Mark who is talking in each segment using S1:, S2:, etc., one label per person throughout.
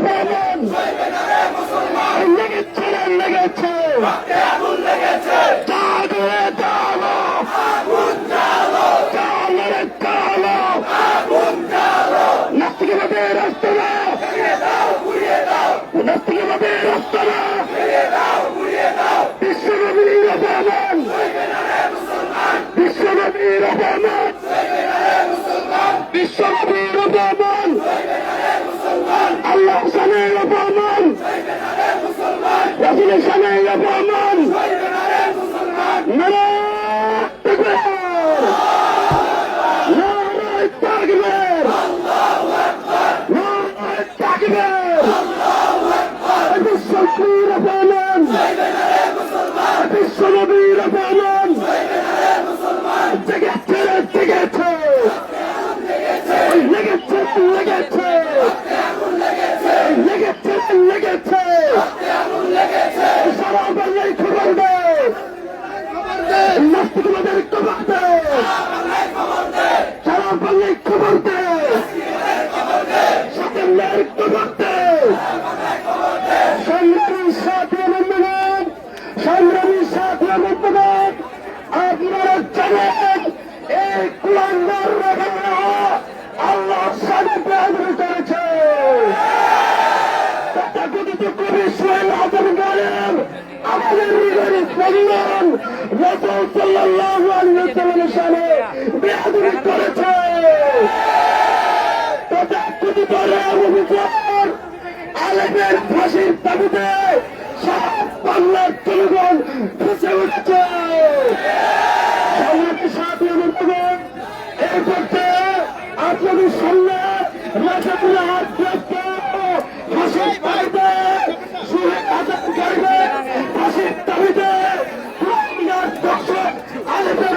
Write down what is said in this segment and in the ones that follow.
S1: অপমান লেগেছে লেগেছে নাস্তিকবাদের রাস্তারা নাস্তিকবাদের রাস্তারা বিশ্বনবীর অপমান বিশ্বনবীর অপমান বিশ্বনবীর অপমান। আল্লাহ সানের অপমান। রাসুলের সানের অপমান। বিশ্বনবীর অপমান। বিশ্বনবীর অপমান। স্পন্দন রসুল সাল্লাল্লাহু আলাইহি ওয়াসাল্লামের সামনে বেয়াদবি করেছে। তথাকথিত রাম বিচার আলেমের ফাঁসির দাবিতে সারা বাংলার জনগণ ফেসে উঠছে। এই পর্যায়ে আপনাদের সামনে রাজাপুরে হাত ব্যস্ত ফাঁসির দাবিতে সুরে আজাদ করবে ফাঁসির দাবিতে কুমিল্লার দর্শক আলেমের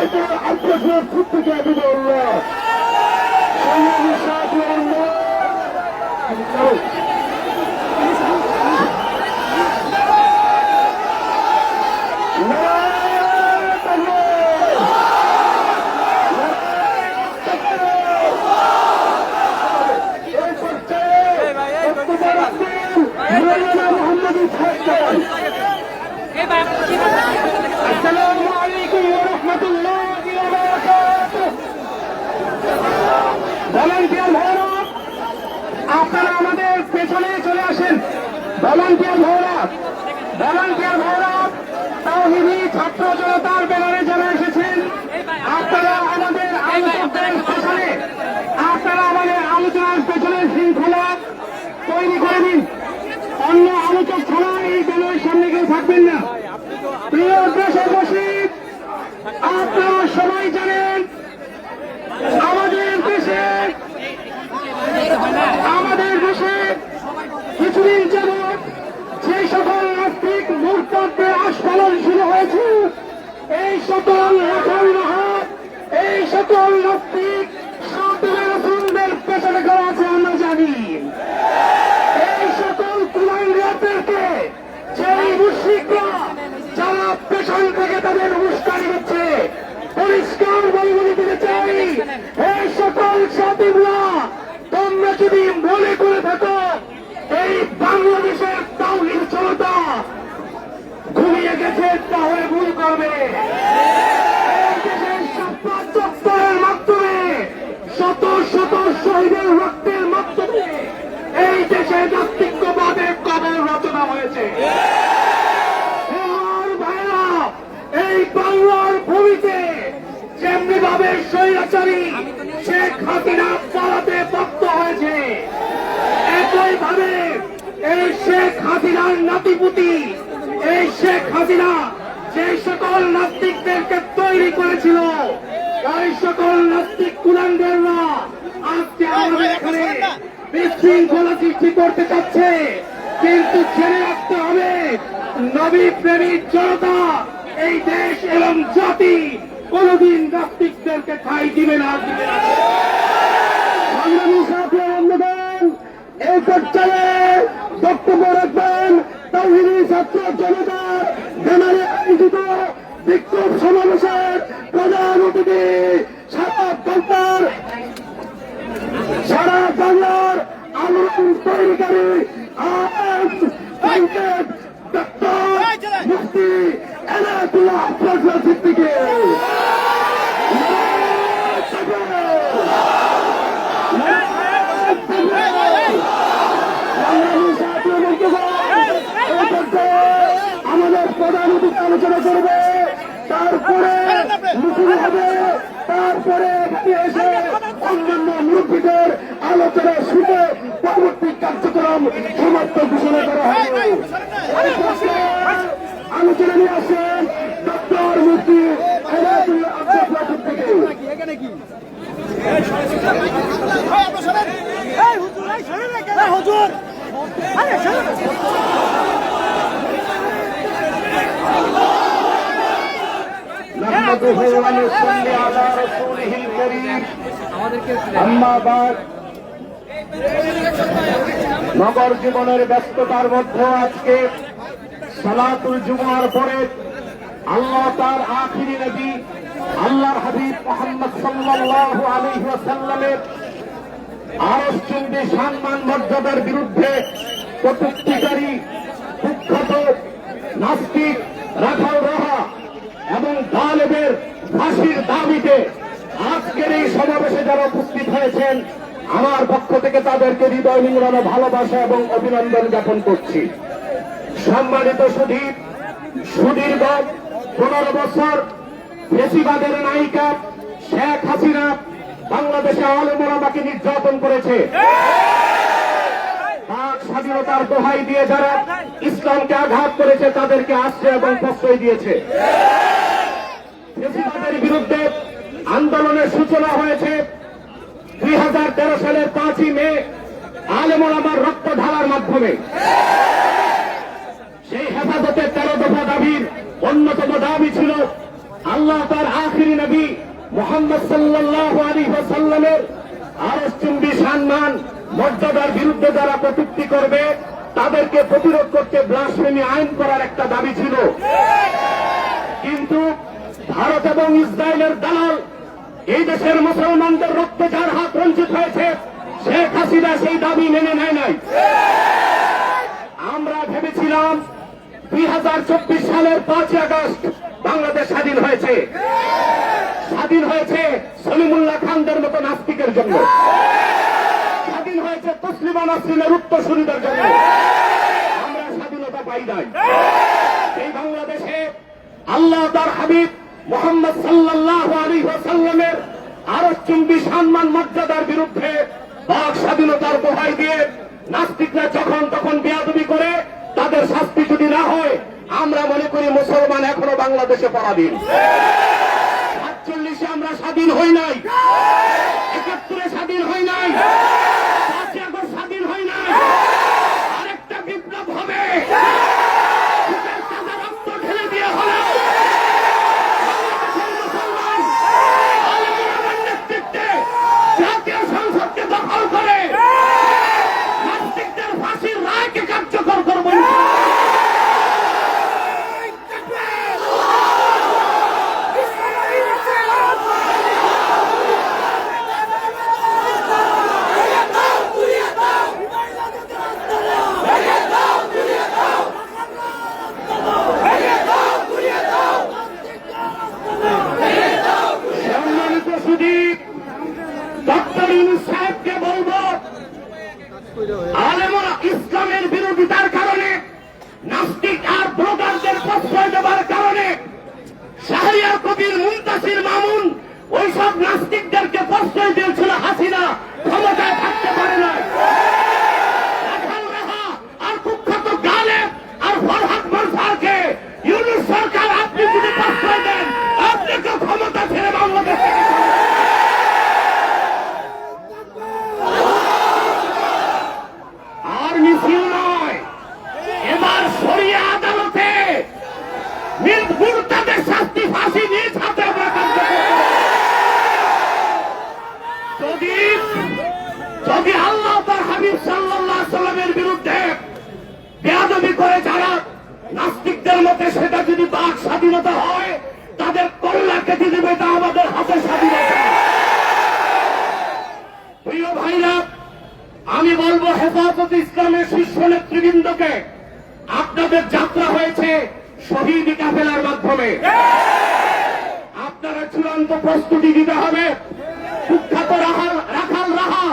S1: এলাইকুল আব্বাসের ফুটুকে হাবিবুল্লাহ সংগ্রামী সাথী আসসালামু আলাইকুম ওয়া রাহমাতুল্লাহি ওয়া বারাকাতুহু ভলান্টিয়ার ভাইরা আপনারা আমাদের পেছনে চলে আসেন ভলান্টিয়ার ভাইরা ভলান্টিয়ার ভাইরা তাওহিদি ছাত্র জনতার ব্যানারে যারা এসেছেন, আপনারা আমাদের আলোচকদের পেছনে, আপনারা আমাদের আলোচনার পেছনে শৃঙ্খলা তৈরি করে দিন। অন্য আলোচক ছাড়া এই ব্যানারের সামনে কেউ থাকবেন না। প্রিয় দেশবাসী আপনারা সবাই জানেন, আমাদের দেশে আমাদের দেশে কিছুদিন যাবৎ যে সকল নাস্তিক মূর্তদের আস্ফালন শুরু হয়েছে। এই সকল এই সকল নাস্তিক রসুলদের পেছনে করা আছে আমরা জানি। এই সকল কুলাঙ্গাদেরকে যেই মুশ্রিকরা যারা পেছন থেকে তাদের উস্কানি দিচ্ছে, পরিষ্কার বলে দিতে চাই এই সকল সাথীরা তোমরা যদি মনে করে থাকো এই বাংলাদেশের তাওহিদ জনতা ঘুমিয়ে গেছে তাহলে ভুল করবে এই দেশের সাপ্পা চত্বরের মাধ্যমে শত শত শহীদের রক্তের মাধ্যমে এই দেশে নাস্তিক্যবাদের কবর রচনা হয়েছে আমার ভাইরা এই বাংলার ভূমিতে যেমনি স্বৈরাচারী শেখ হাসিনা পালাতে বাধ্য হয়েছে। একই ভাবে এই শেখ হাসিনার নাতিপুতি, এই শেখ হাসিনা যে সকল নাস্তিকদেরকে তৈরি করেছিল, এই সকল নাস্তিক কুলাঙ্গেররা আজকে আমাদের এখানে বিশৃঙ্খলা সৃষ্টি করতে চাচ্ছে। কিন্তু জেনে রাখতে হবে নবী প্রেমী জনতা এই দেশ এবং জাতি কোনদিন নাস্তিকদেরকে ঠাই দিবে না এই বক্তব্য রাখবেন ছাত্র জনতা ব্যানারে আয়োজিত বিক্ষোভ সমাবেশের প্রধান অতিথি সারা বাংলার সারা বাংলার আলোড়ন তৈরিকারী ডক্টর মুফতি এনায়তুল্লাহ ফজল সিদ্দিকী। আমাদের প্রধান আলোচনা করবে, তারপরে মিছিল হবে, তারপরে এখানে এসে অন্যান্য মুরব্বীদের আলোচনা শুনে পরবর্তী কার্যক্রম সমাপ্ত ঘোষণা করা হবে। আলোচনা নিয়ে আসেন ডক্টর মুফতি আব্দুল থেকে। নগর জীবনের ব্যস্ততার মধ্যে আজকে সালাতুল জুমার পরে আল্লাহ তার আখিরি নবী, আল্লাহর হাবিব মোহাম্মদ সাল্লাল্লাহু আলাইহি ওয়াসাল্লামের আরশ চুম্বি সম্মান মর্যাদার বিরুদ্ধে কটুক্তিকারী কুখ্যাত নাস্তিক রাখাল রাহা এবং তালেবের ফাঁসির দাবিতে আজকের এই সমাবেশে যারা উপস্থিত হয়েছেন, আমার পক্ষ থেকে তাদেরকে হৃদয় নিংড়ানো ভালোবাসা এবং অভিনন্দন জ্ঞাপন করছি। সম্মানিত সুধীর সুদীর্ঘ পনেরো বছর ফেসিবাদের নায়িকা শেখ হাসিনা বাংলাদেশে আলমোলামাকে নির্যাতন করেছে। স্বাধীনতার দোহাই দিয়ে যারা ইসলামকে আঘাত করেছে, তাদেরকে আশ্রয় এবং প্রশ্রয় দিয়েছে। বিরুদ্ধে আন্দোলনের সূচনা হয়েছে। দুই হাজার তেরো সালের পাঁচই মে আলেমোলামার রক্ত ঢালার মাধ্যমে। সেই হেফাজতের তেরো দফা দাবির অন্যতম দাবি ছিল, আল্লাহ তার আখিরি নবী মোহাম্মদ সাল্লাহ আলী সাল্লামের আরস চুম্বি সম্মান মর্যাদার বিরুদ্ধে যারা কটুক্তি করবে, তাদেরকে প্রতিরোধ করতে ব্লাসফেমি আইন করার একটা দাবি ছিল। কিন্তু ভারত এবং ইসরায়েলের দালাল, এই দেশের মুসলমানদের রক্তে যার হাত বঞ্চিত হয়েছে, শেখ হাসিনা সেই দাবি মেনে নেয় নাই। আমরা ভেবেছিলাম দুই হাজার চব্বিশ সালের পাঁচই আগস্ট বাংলাদেশ স্বাধীন হয়েছে। স্বাধীন হয়েছে সলিমুল্লাহ খানদের মতো নাস্তিকের জন্য। হয়েছে তসলিমা নাসরিনের উত্তরসূরিদের জন্য আমরা স্বাধীনতা পাই নাই। এই বাংলাদেশে আল্লাহ তার হাবিব মোহাম্মদ সাল্লাহ আলী সাল্লামের আরও চুম্বি সম্মান, মর্যাদার বিরুদ্ধে বাক স্বাধীনতার দোহাই দিয়ে নাস্তিকরা যখন তখন বেয়াদবি করে, তাদের শাস্তি যদি না হয়, আমরা মনে করি মুসলমান এখনও বাংলাদেশে পরাধীন। সাতচল্লিশে আমরা স্বাধীন হই নাই। একাত্তরে স্বাধীন হই নাই। ভাইরা আমি বলব হেফাজত ইসলামের শীর্ষ নেতৃবৃন্দকে, আপনাদের যাত্রা হয়েছে শহীদ কাফেলার মাধ্যমে। আপনারা চূড়ান্ত প্রস্তুতি দিতে হবে। কুখ্যাত রাখাল রাখাল রাহা,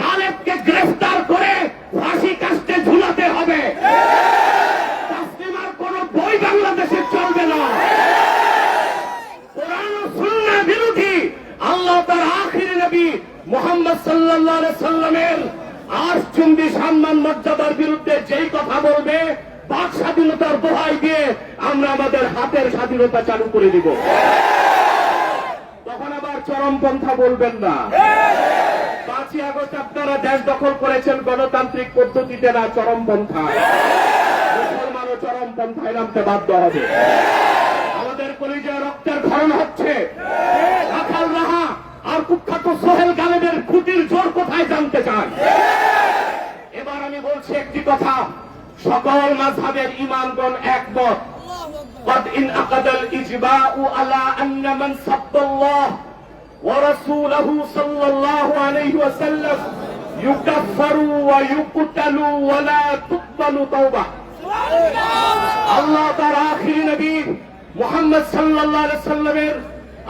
S1: গালেবকে গ্রেফতার করে ফাঁসি কাস্টে ঝুলাতে হবে তাসলিমার কোন বই বাংলাদেশে চলবে না কোরআন ও সুন্নাহ বিরোধী আল্লাহ তার আখিরি নবী আলাইহি সাল্লামের আশচুম্বী সম্মান মর্যাদার বিরুদ্ধে যেই কথা বলবে, বাক স্বাধীনতার দোহাই দিয়ে আমরা আমাদের হাতের স্বাধীনতা চালু করে দিব। তখন আবার চরমপন্থা বলবেন না। পাঁচই আগস্ট আপনারা দেশ দখল করেছেন, গণতান্ত্রিক পদ্ধতিতে না চরমপন্থা। মুসলমানও চরমপন্থায় নামতে বাধ্য হবে। আমাদের কলিজায় রক্তের ধরন হচ্ছে। আর কুখ্যাত সোহেল গালেবের খুঁটির জোর কোথায় জানতে চান এবার আমি বলছি একটি কথা সকল মাঝহাবের ইমামগণ একমত قد انعقد الإجماع على أن من سب الله ورسوله صلى الله عليه وسلم يكفر ويقتل ولا تقبل توبه আল্লাহ তার আখিরি নবী মোহাম্মদ সাল্লাল্লাহু আলাইহি সাল্লামের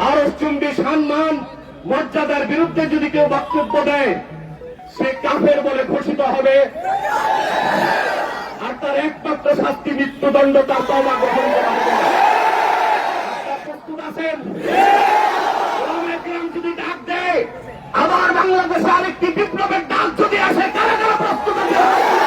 S1: আরশ চুম্বি সম্মান মর্যাদার বিরুদ্ধে যদি কেউ বক্তব্য দেয়, সে কাফের বলে ঘোষিত হবে। আর তার একমাত্র শাস্তি মৃত্যুদণ্ড তার তবা গ্রহণ করা হবে আমার যদি ডাক দেয়, আবার বাংলাদেশে আরেকটি বিপ্লবের ডাক যদি আসে, কারা কারা প্রস্তুত আছে?